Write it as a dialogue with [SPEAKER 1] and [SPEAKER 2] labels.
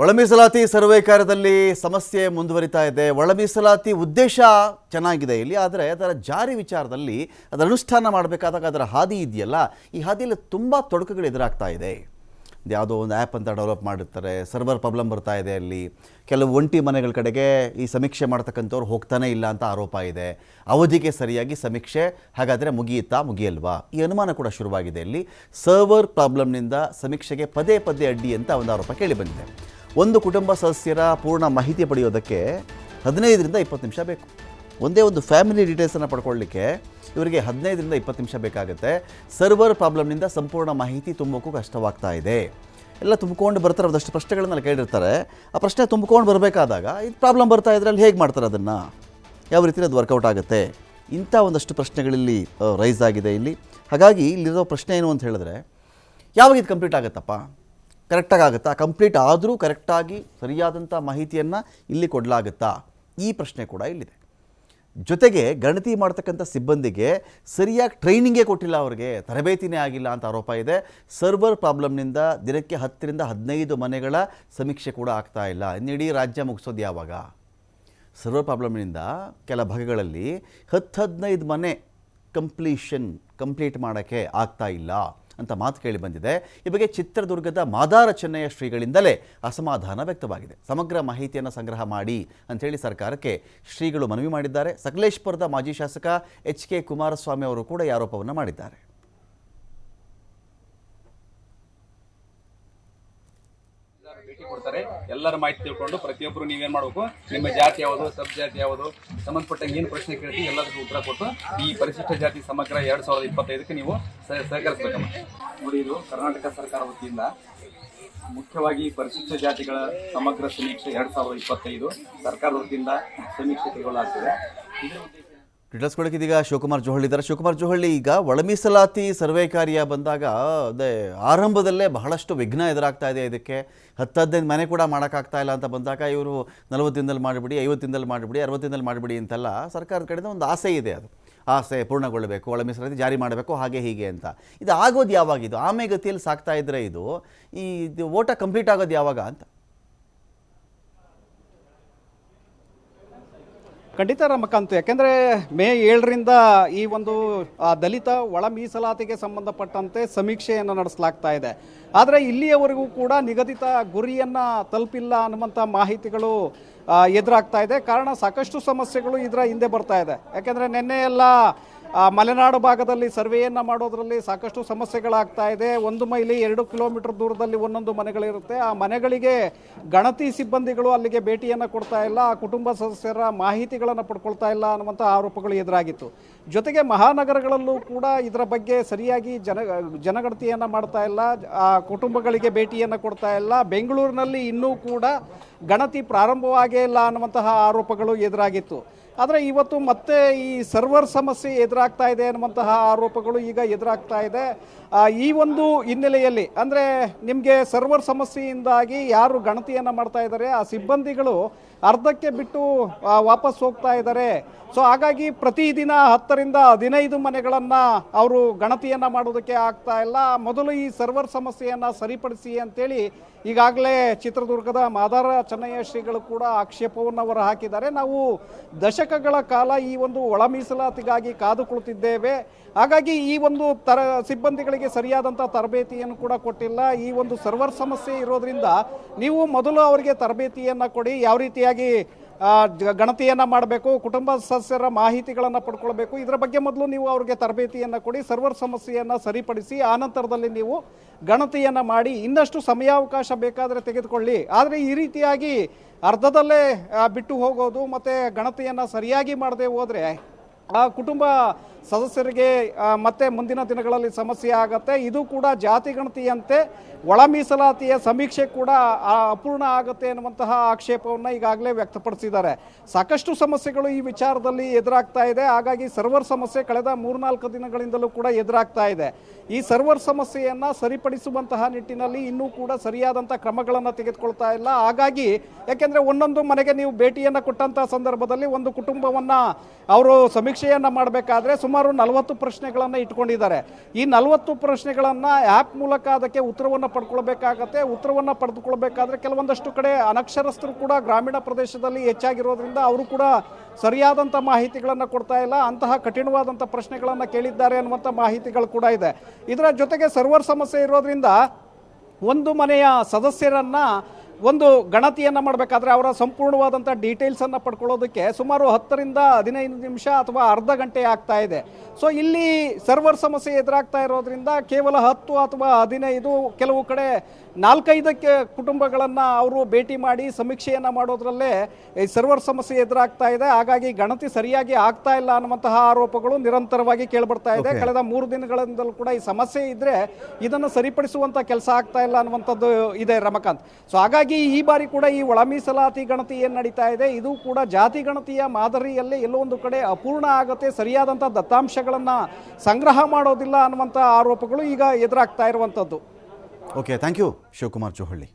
[SPEAKER 1] ಒಳ ಮೀಸಲಾತಿ ಸರ್ವೆ ಕಾರ್ಯದಲ್ಲಿ ಸಮಸ್ಯೆ ಮುಂದುವರಿತಾ ಇದೆ. ಒಳಮೀಸಲಾತಿ ಉದ್ದೇಶ ಚೆನ್ನಾಗಿದೆ ಇಲ್ಲಿ, ಆದರೆ ಅದರ ಜಾರಿ ವಿಚಾರದಲ್ಲಿ ಅದರ ಅನುಷ್ಠಾನ ಮಾಡಬೇಕಾದಾಗ ಅದರ ಹಾದಿ ಇದೆಯಲ್ಲ, ಈ ಹಾದಿಯಲ್ಲಿ ತುಂಬ ತೊಡಕುಗಳು ಎದುರಾಗ್ತಾ ಇದೆ. ಯಾವುದೋ ಒಂದು ಆ್ಯಪ್ ಅಂತ ಡೆವಲಪ್ ಮಾಡಿರ್ತಾರೆ, ಸರ್ವರ್ ಪ್ರಾಬ್ಲಮ್ ಬರ್ತಾ ಇದೆ ಅಲ್ಲಿ. ಕೆಲವು ಒಂಟಿ ಮನೆಗಳ ಕಡೆಗೆ ಈ ಸಮೀಕ್ಷೆ ಮಾಡ್ತಕ್ಕಂಥವ್ರು ಹೋಗ್ತಾನೆ ಇಲ್ಲ ಅಂತ ಆರೋಪ ಇದೆ. ಅವಧಿಗೆ ಸರಿಯಾಗಿ ಸಮೀಕ್ಷೆ ಹಾಗಾದರೆ ಮುಗಿಯುತ್ತಾ, ಮುಗಿಯಲ್ವಾ? ಈ ಅನುಮಾನ ಕೂಡ ಶುರುವಾಗಿದೆ ಇಲ್ಲಿ. ಸರ್ವರ್ ಪ್ರಾಬ್ಲಮ್ನಿಂದ ಸಮೀಕ್ಷೆಗೆ ಪದೇ ಪದೇ ಅಡ್ಡಿ ಅಂತ ಒಂದು ಆರೋಪ ಕೇಳಿಬಂದಿದೆ ಒಂದು ಕುಟುಂಬ ಸದಸ್ಯರ ಪೂರ್ಣ ಮಾಹಿತಿ ಪಡೆಯೋದಕ್ಕೆ ಹದಿನೈದರಿಂದ ಇಪ್ಪತ್ತು ನಿಮಿಷ ಬೇಕು. ಒಂದೇ ಒಂದು ಫ್ಯಾಮಿಲಿ ಡೀಟೇಲ್ಸನ್ನು ಪಡ್ಕೊಳ್ಳಿಕ್ಕೆ ಇವರಿಗೆ ಹದಿನೈದರಿಂದ ಇಪ್ಪತ್ತು ನಿಮಿಷ ಬೇಕಾಗುತ್ತೆ. ಸರ್ವರ್ ಪ್ರಾಬ್ಲಮ್ನಿಂದ ಸಂಪೂರ್ಣ ಮಾಹಿತಿ ತುಂಬೋಕ್ಕೂ ಕಷ್ಟವಾಗ್ತಾ ಇದೆ. ಎಲ್ಲ ತುಂಬಿಕೊಂಡು ಬರ್ತಾರೆ, ಅದಷ್ಟು ಪ್ರಶ್ನೆಗಳನ್ನೆಲ್ಲ ಕೇಳಿರ್ತಾರೆ. ಆ ಪ್ರಶ್ನೆ ತುಂಬಿಕೊಂಡು ಬರಬೇಕಾದಾಗ ಇದು ಪ್ರಾಬ್ಲಮ್ ಬರ್ತಾ ಇದ್ರೆ ಅಲ್ಲಿ ಹೇಗೆ ಮಾಡ್ತಾರೆ ಅದನ್ನು? ಯಾವ ರೀತಿ ಅದು ವರ್ಕೌಟ್ ಆಗುತ್ತೆ? ಇಂಥ ಒಂದಷ್ಟು ಪ್ರಶ್ನೆಗಳಿಲ್ಲಿ ರೈಸ್ ಆಗಿದೆ ಇಲ್ಲಿ. ಹಾಗಾಗಿ ಇಲ್ಲಿರೋ ಪ್ರಶ್ನೆ ಏನು ಅಂತ ಹೇಳಿದ್ರೆ, ಯಾವಾಗ ಇದು ಕಂಪ್ಲೀಟ್ ಆಗುತ್ತಪ್ಪ? ಕರೆಕ್ಟಾಗಿ ಆಗುತ್ತಾ ಕಂಪ್ಲೀಟ್ ಆದರೂ ಕರೆಕ್ಟಾಗಿ ಸರಿಯಾದಂಥ ಮಾಹಿತಿಯನ್ನು ಇಲ್ಲಿ ಕೊಡಲಾಗುತ್ತಾ? ಈ ಪ್ರಶ್ನೆ ಕೂಡ ಇಲ್ಲಿದೆ. ಜೊತೆಗೆ ಗಣತಿ ಮಾಡ್ತಕ್ಕಂಥ ಸಿಬ್ಬಂದಿಗೆ ಸರಿಯಾಗಿ ಟ್ರೈನಿಂಗೇ ಕೊಟ್ಟಿಲ್ಲ ಅವರಿಗೆ, ತರಬೇತಿನೇ ಆಗಿಲ್ಲ ಅಂತ ಆರೋಪ ಇದೆ. ಸರ್ವರ್ ಪ್ರಾಬ್ಲಮ್ನಿಂದ ದಿನಕ್ಕೆ ಹತ್ತರಿಂದ ಹದಿನೈದು ಮನೆಗಳ ಸಮೀಕ್ಷೆ ಕೂಡ ಆಗ್ತಾ ಇಲ್ಲ. ಇನ್ನಿಡೀ ರಾಜ್ಯ ಮುಗಿಸೋದು ಯಾವಾಗ? ಸರ್ವರ್ ಪ್ರಾಬ್ಲಮ್ನಿಂದ ಕೆಲ ಭಾಗಗಳಲ್ಲಿ ಹತ್ತು ಹದಿನೈದು ಮನೆ ಕಂಪ್ಲೀಷನ್ ಕಂಪ್ಲೀಟ್ ಮಾಡೋಕ್ಕೆ ಆಗ್ತಾ ಇಲ್ಲ. ಅಂತ ಮಾತು ಕೇಳಿ ಬಂದಿದೆ. ಈ ಬಗ್ಗೆ ಚಿತ್ರದುರ್ಗದ ಮಾದಾರ ಚೆನ್ನಯ್ಯ ಶ್ರೀಗಳಿಂದಲೇ ಅಸಮಾಧಾನ ವ್ಯಕ್ತವಾಗಿದೆ. ಸಮಗ್ರ ಮಾಹಿತಿಯನ್ನು ಸಂಗ್ರಹ ಮಾಡಿ ಅಂಥೇಳಿ ಸರ್ಕಾರಕ್ಕೆ ಶ್ರೀಗಳು ಮನವಿ ಮಾಡಿದ್ದಾರೆ. ಸಕಲೇಶ್ಪುರದ ಮಾಜಿ ಶಾಸಕ ಎಚ್ ಕೆ ಕುಮಾರಸ್ವಾಮಿ ಅವರು ಕೂಡ ಈ ಆರೋಪವನ್ನು ಮಾಡಿದ್ದಾರೆ.
[SPEAKER 2] ಭೇಟಿ ಕೊಡ್ತಾರೆ, ಎಲ್ಲರ ಮಾಹಿತಿ ತಿಳ್ಕೊಂಡು ಪ್ರತಿಯೊಬ್ಬರು ನೀವೇನು ಮಾಡಬೇಕು? ನಿಮ್ಮ ಜಾತಿ ಯಾವುದು ಸಬ್ ಜಾತಿ ಯಾವುದು, ಸಂಬಂಧಪಟ್ಟಂಗೆ ಏನು ಪ್ರಶ್ನೆ ಕೇಳ್ತೀವಿ, ಎಲ್ಲದಕ್ಕೂ ಉತ್ತರ ಕೊಟ್ಟು ಈ ಪರಿಶಿಷ್ಟ ಜಾತಿ ಸಮಗ್ರ ಎರಡ್ ಸಾವಿರದ ಇಪ್ಪತ್ತೈದಕ್ಕೆ ನೀವು ಸಹ- ಸಹಕರಿಸಬೇಕಮ್ಮ. ನೋಡಿ, ಇದು ಕರ್ನಾಟಕ ಸರ್ಕಾರ ವತಿಯಿಂದ ಮುಖ್ಯವಾಗಿ ಪರಿಶಿಷ್ಟ ಜಾತಿಗಳ ಸಮಗ್ರ ಸಮೀಕ್ಷೆ ಎರಡು ಸಾವಿರದ ಇಪ್ಪತ್ತೈದು ಸರ್ಕಾರದ ವತಿಯಿಂದ ಸಮೀಕ್ಷೆ ಕೈಗೊಳ್ಳಲಾಗ್ತದೆ ಇದರ ಉದ್ದೇಶ
[SPEAKER 1] ಡೀಟೇಲ್ಸ್ ಕೊಡೋಕೆ ಇದೀಗ ಶಿವಕುಮಾರ್ ಜೋಹಳ್ಳಿ ಇದ್ದಾರೆ. ಶಿವಕುಮಾರ್ ಜೋಹಳ್ಳಿ, ಈಗ ಒಳಮೀಸಲಾತಿ ಸರ್ವೆ ಕಾರ್ಯ ಬಂದಾಗ, ಅದೇ ಆರಂಭದಲ್ಲೇ ಬಹಳಷ್ಟು ವಿಘ್ನ ಎದುರಾಗ್ತಾ ಇದೆ ಇದಕ್ಕೆ. ಹತ್ತು ಹದಿನೈದು ಮನೆ ಕೂಡ ಮಾಡೋಕ್ಕಾಗ್ತಾ ಇಲ್ಲ ಅಂತ ಬಂದಾಗ ಇವರು ನಲವತ್ತು ದಿನದಲ್ಲಿ ಮಾಡಿಬಿಡಿ, ಐವತ್ತು ದಿನದಲ್ಲಿ ಮಾಡಿಬಿಡಿ, ಅರವತ್ತು ದಿನದಲ್ಲಿ ಮಾಡಿಬಿಡಿ ಅಂತೆಲ್ಲ ಸರ್ಕಾರದ ಕಡೆಯಿಂದ ಒಂದು ಆಸೆ ಇದೆ ಅದು. ಆಸೆ ಪೂರ್ಣಗೊಳ್ಳಬೇಕು ಒಳಮೀಸಲಾತಿ ಜಾರಿ ಮಾಡಬೇಕು, ಹಾಗೆ ಹೀಗೆ ಅಂತ. ಇದು ಆಗೋದು ಯಾವಾಗ ಇದು? ಆಮೆ ಗತಿಯಲ್ಲಿ ಸಾಕ್ತಾ ಇದ್ದರೆ ಇದು, ಈ ಓಟ ಕಂಪ್ಲೀಟ್ ಆಗೋದು ಯಾವಾಗ ಅಂತ?
[SPEAKER 3] ಖಂಡಿತ ರಮಕಾಂತ್, ಯಾಕೆಂದರೆ ಮೇ ಏಳರಿಂದ ಈ ಒಂದು ದಲಿತ ಒಳ ಮೀಸಲಾತಿಗೆ ಸಂಬಂಧಪಟ್ಟಂತೆ ಸಮೀಕ್ಷೆಯನ್ನು ನಡೆಸಲಾಗ್ತಾ ಇದೆ. ಆದರೆ ಇಲ್ಲಿಯವರೆಗೂ ಕೂಡ ನಿಗದಿತ ಗುರಿಯನ್ನು ತಲುಪಿಲ್ಲ ಅನ್ನುವಂಥ ಮಾಹಿತಿಗಳು ಎದುರಾಗ್ತಾ ಇದೆ. ಕಾರಣ ಸಾಕಷ್ಟು ಸಮಸ್ಯೆಗಳು ಇದರ ಹಿಂದೆ ಬರ್ತಾ ಇದೆ. ಯಾಕೆಂದರೆ ನಿನ್ನೆ ಎಲ್ಲ ಮಲೆನಾಡು ಭಾಗದಲ್ಲಿ ಸರ್ವೆಯನ್ನು ಮಾಡೋದರಲ್ಲಿ ಸಾಕಷ್ಟು ಸಮಸ್ಯೆಗಳಾಗ್ತಾ ಇದೆ. ಒಂದು ಮೈಲಿ ಎರಡು ಕಿಲೋಮೀಟರ್ ದೂರದಲ್ಲಿ ಒಂದೊಂದು ಮನೆಗಳಿರುತ್ತೆ. ಆ ಮನೆಗಳಿಗೆ ಗಣತಿ ಸಿಬ್ಬಂದಿಗಳು ಅಲ್ಲಿಗೆ ಭೇಟಿಯನ್ನು ಕೊಡ್ತಾ ಇಲ್ಲ. ಆ ಕುಟುಂಬ ಸದಸ್ಯರ ಮಾಹಿತಿಗಳನ್ನು ಪಡ್ಕೊಳ್ತಾ ಇಲ್ಲ ಅನ್ನುವಂಥ ಆರೋಪಗಳು ಎದುರಾಗಿತ್ತು. ಜೊತೆಗೆ ಮಹಾನಗರಗಳಲ್ಲೂ ಕೂಡ ಇದರ ಬಗ್ಗೆ ಸರಿಯಾಗಿ ಜನ, ಜನಗಣತಿಯನ್ನು ಮಾಡ್ತಾ ಇಲ್ಲ. ಆ ಕುಟುಂಬಗಳಿಗೆ ಭೇಟಿಯನ್ನು ಕೊಡ್ತಾ ಇಲ್ಲ. ಬೆಂಗಳೂರಿನಲ್ಲಿ ಇನ್ನೂ ಕೂಡ ಗಣತಿ ಪ್ರಾರಂಭವಾಗೇ ಇಲ್ಲ ಅನ್ನುವಂತಹ ಆರೋಪಗಳು ಎದುರಾಗಿತ್ತು. ಆದರೆ ಇವತ್ತು ಮತ್ತೆ ಈ ಸರ್ವರ್ ಸಮಸ್ಯೆ ಎದುರಾಗ್ತಾ ಇದೆ ಅನ್ನುವಂತಹ ಆರೋಪಗಳು ಈಗ ಎದುರಾಗ್ತಾ ಇದೆ. ಈ ಒಂದು ಹಿನ್ನೆಲೆಯಲ್ಲಿ, ಅಂದರೆ ನಿಮಗೆ ಸರ್ವರ್ ಸಮಸ್ಯೆಯಿಂದಾಗಿ ಯಾರು ಗಣತಿಯನ್ನು ಮಾಡ್ತಾ ಇದ್ದಾರೆ, ಆ ಸಿಬ್ಬಂದಿಗಳು ಅರ್ಧಕ್ಕೆ ಬಿಟ್ಟು ವಾಪಸ್ ಹೋಗ್ತಾ ಇದ್ದಾರೆ. ಸೊ ಹಾಗಾಗಿ ಪ್ರತಿದಿನ ಹತ್ತರಿಂದ ಹದಿನೈದು ಮನೆಗಳನ್ನು ಅವರು ಗಣತಿಯನ್ನು ಮಾಡೋದಕ್ಕೆ ಆಗ್ತಾ ಇಲ್ಲ. ಮೊದಲು ಈ ಸರ್ವರ್ ಸಮಸ್ಯೆಯನ್ನು ಸರಿಪಡಿಸಿ ಅಂತೇಳಿ ಈಗಾಗಲೇ ಚಿತ್ರದುರ್ಗದ ಮಾದಾರ ಚೆನ್ನಯ್ಯ ಶ್ರೀಗಳು ಕೂಡ ಆಕ್ಷೇಪವನ್ನು ಅವರು ಹಾಕಿದ್ದಾರೆ. ನಾವು ದಶಕಗಳ ಕಾಲ ಈ ಒಂದು ಒಳ ಮೀಸಲಾತಿಗಾಗಿ ಕಾದು ಕುಳಿತಿದ್ದೇವೆ ಹಾಗಾಗಿ ಈ ಒಂದು ತರ ಸಿಬ್ಬಂದಿಗಳಿಗೆ ಸರಿಯಾದಂಥ ತರಬೇತಿಯನ್ನು ಕೂಡ ಕೊಟ್ಟಿಲ್ಲ. ಈ ಒಂದು ಸರ್ವರ್ ಸಮಸ್ಯೆ ಇರೋದ್ರಿಂದ ನೀವು ಮೊದಲು ಅವರಿಗೆ ತರಬೇತಿಯನ್ನು ಕೊಡಿ, ಯಾವ ರೀತಿಯಾಗಿ ಗಣತಿಯನ್ನ ಮಾಡಬೇಕು, ಕುಟುಂಬ ಸದಸ್ಯರ ಮಾಹಿತಿಗಳನ್ನು ಪಡ್ಕೊಳ್ಬೇಕು. ಇದರ ಬಗ್ಗೆ ಮೊದಲು ನೀವು ಅವ್ರಿಗೆ ತರಬೇತಿಯನ್ನು ಕೊಡಿ, ಸರ್ವರ್ ಸಮಸ್ಯೆಯನ್ನು ಸರಿಪಡಿಸಿ ಆನಂತರದಲ್ಲಿ ನೀವು ಗಣತಿಯನ್ನು ಮಾಡಿ, ಇನ್ನಷ್ಟು ಸಮಯಾವಕಾಶ ಬೇಕಾದರೆ ತೆಗೆದುಕೊಳ್ಳಿ. ಆದರೆ ಈ ರೀತಿಯಾಗಿ ಅರ್ಧದಲ್ಲೇ ಬಿಟ್ಟು ಹೋಗೋದು ಮತ್ತು ಗಣತಿಯನ್ನು ಸರಿಯಾಗಿ ಮಾಡದೆ ಹೋದರೆ, ಆ ಕುಟುಂಬ ಸದಸ್ಯರಿಗೆ ಮತ್ತೆ ಮುಂದಿನ ದಿನಗಳಲ್ಲಿ ಸಮಸ್ಯೆ ಆಗುತ್ತೆ. ಇದು ಕೂಡ ಜಾತಿ ಗಣತಿಯಂತೆ ಒಳ ಮೀಸಲಾತಿಯ ಸಮೀಕ್ಷೆ ಕೂಡ ಅಪೂರ್ಣ ಆಗುತ್ತೆ ಎನ್ನುವಂತಹ ಆಕ್ಷೇಪವನ್ನು ಈಗಾಗಲೇ ವ್ಯಕ್ತಪಡಿಸಿದ್ದಾರೆ. ಸಾಕಷ್ಟು ಸಮಸ್ಯೆಗಳು ಈ ವಿಚಾರದಲ್ಲಿ ಎದುರಾಗ್ತಾ ಇದೆ. ಹಾಗಾಗಿ ಸರ್ವರ್ ಸಮಸ್ಯೆ ಕಳೆದ ಮೂರ್ನಾಲ್ಕು ದಿನಗಳಿಂದಲೂ ಕೂಡ ಎದುರಾಗ್ತಾ ಇದೆ. ಈ ಸರ್ವರ್ ಸಮಸ್ಯೆಯನ್ನು ಸರಿಪಡಿಸುವಂತಹ ನಿಟ್ಟಿನಲ್ಲಿ ಇನ್ನೂ ಕೂಡ ಸರಿಯಾದಂಥ ಕ್ರಮಗಳನ್ನು ತೆಗೆದುಕೊಳ್ತಾ ಇಲ್ಲ. ಹಾಗಾಗಿ, ಯಾಕೆಂದರೆ ಒಂದೊಂದು ಮನೆಗೆ ನೀವು ಭೇಟಿಯನ್ನು ಕೊಟ್ಟಂಥ ಸಂದರ್ಭದಲ್ಲಿ ಒಂದು ಕುಟುಂಬವನ್ನು ಅವರು ಸಮೀಕ್ಷೆಯನ್ನು ಮಾಡಬೇಕಾದ್ರೆ ಸುಮಾರು ಸುಮಾರು ನಲವತ್ತು ಪ್ರಶ್ನೆಗಳನ್ನು ಇಟ್ಕೊಂಡಿದ್ದಾರೆ. ಈ ನಲವತ್ತು ಪ್ರಶ್ನೆಗಳನ್ನು ಆ್ಯಪ್ ಮೂಲಕ ಅದಕ್ಕೆ ಉತ್ತರವನ್ನು ಪಡ್ಕೊಳ್ಬೇಕಾಗತ್ತೆ. ಉತ್ತರವನ್ನು ಪಡೆದುಕೊಳ್ಬೇಕಾದ್ರೆ ಕೆಲವೊಂದಷ್ಟು ಕಡೆ ಅನಕ್ಷರಸ್ಥರು ಕೂಡ ಗ್ರಾಮೀಣ ಪ್ರದೇಶದಲ್ಲಿ ಹೆಚ್ಚಾಗಿರೋದ್ರಿಂದ ಅವರು ಕೂಡ ಸರಿಯಾದಂಥ ಮಾಹಿತಿಗಳನ್ನು ಕೊಡ್ತಾ ಇಲ್ಲ. ಅಂತಹ ಕಠಿಣವಾದಂಥ ಪ್ರಶ್ನೆಗಳನ್ನು ಕೇಳಿದ್ದಾರೆ ಅನ್ನುವಂಥ ಮಾಹಿತಿಗಳು ಕೂಡ ಇದೆ. ಇದರ ಜೊತೆಗೆ ಸರ್ವರ್ ಸಮಸ್ಯೆ ಇರೋದ್ರಿಂದ ಒಂದು ಮನೆಯ ಸದಸ್ಯರನ್ನ ಒಂದು ಗಣತಿಯನ್ನು ಮಾಡಬೇಕಾದ್ರೆ ಅವರ ಸಂಪೂರ್ಣವಾದಂಥ ಡೀಟೇಲ್ಸನ್ನು ಪಡ್ಕೊಳ್ಳೋದಕ್ಕೆ ಸುಮಾರು ಹತ್ತರಿಂದ ಹದಿನೈದು ನಿಮಿಷ ಅಥವಾ ಅರ್ಧ ಗಂಟೆ ಆಗ್ತಾ ಇದೆ. ಸೊ ಇಲ್ಲಿ ಸರ್ವರ್ ಸಮಸ್ಯೆ ಎದುರಾಗ್ತಾ ಇರೋದ್ರಿಂದ ಕೇವಲ ಹತ್ತು ಅಥವಾ ಹದಿನೈದು ಕೆಲವು ಕಡೆ ನಾಲ್ಕೈದಕ್ಕೆ ಕುಟುಂಬಗಳನ್ನು ಅವರು ಭೇಟಿ ಮಾಡಿ ಸಮೀಕ್ಷೆಯನ್ನು ಮಾಡೋದ್ರಲ್ಲೇ ಈ ಸರ್ವರ್ ಸಮಸ್ಯೆ ಎದುರಾಗ್ತಾ ಇದೆ. ಹಾಗಾಗಿ ಗಣತಿ ಸರಿಯಾಗಿ ಆಗ್ತಾ ಇಲ್ಲ ಅನ್ನುವಂತಹ ಆರೋಪಗಳು ನಿರಂತರವಾಗಿ ಕೇಳಿಬರ್ತಾ ಇದೆ. ಕಳೆದ ಮೂರು ದಿನಗಳಿಂದಲೂ ಕೂಡ ಈ ಸಮಸ್ಯೆ ಇದ್ರೆ ಇದನ್ನು ಸರಿಪಡಿಸುವಂತ ಕೆಲಸ ಆಗ್ತಾ ಇಲ್ಲ ಅನ್ನುವಂಥದ್ದು ಇದೆ ರಮಕಾಂತ್. ಸೊ ಹಾಗಾಗಿ ಈ ಬಾರಿ ಕೂಡ ಈ ಒಳ ಮೀಸಲಾತಿ ಗಣತಿ ಏನು ನಡೀತಾ ಇದೆ, ಇದು ಕೂಡ ಜಾತಿ ಗಣತಿಯ ಮಾದರಿಯಲ್ಲಿ ಎಲ್ಲೋ ಒಂದು ಕಡೆ ಅಪೂರ್ಣ ಆಗುತ್ತೆ ಸರಿಯಾದಂಥ ದತ್ತಾಂಶಗಳನ್ನು ಸಂಗ್ರಹ ಮಾಡೋದಿಲ್ಲ ಅನ್ನುವಂಥ ಆರೋಪಗಳು ಈಗ ಎದುರಾಗ್ತಾ ಇರುವಂಥದ್ದು
[SPEAKER 1] okay thank you Shivakumar Chohalli.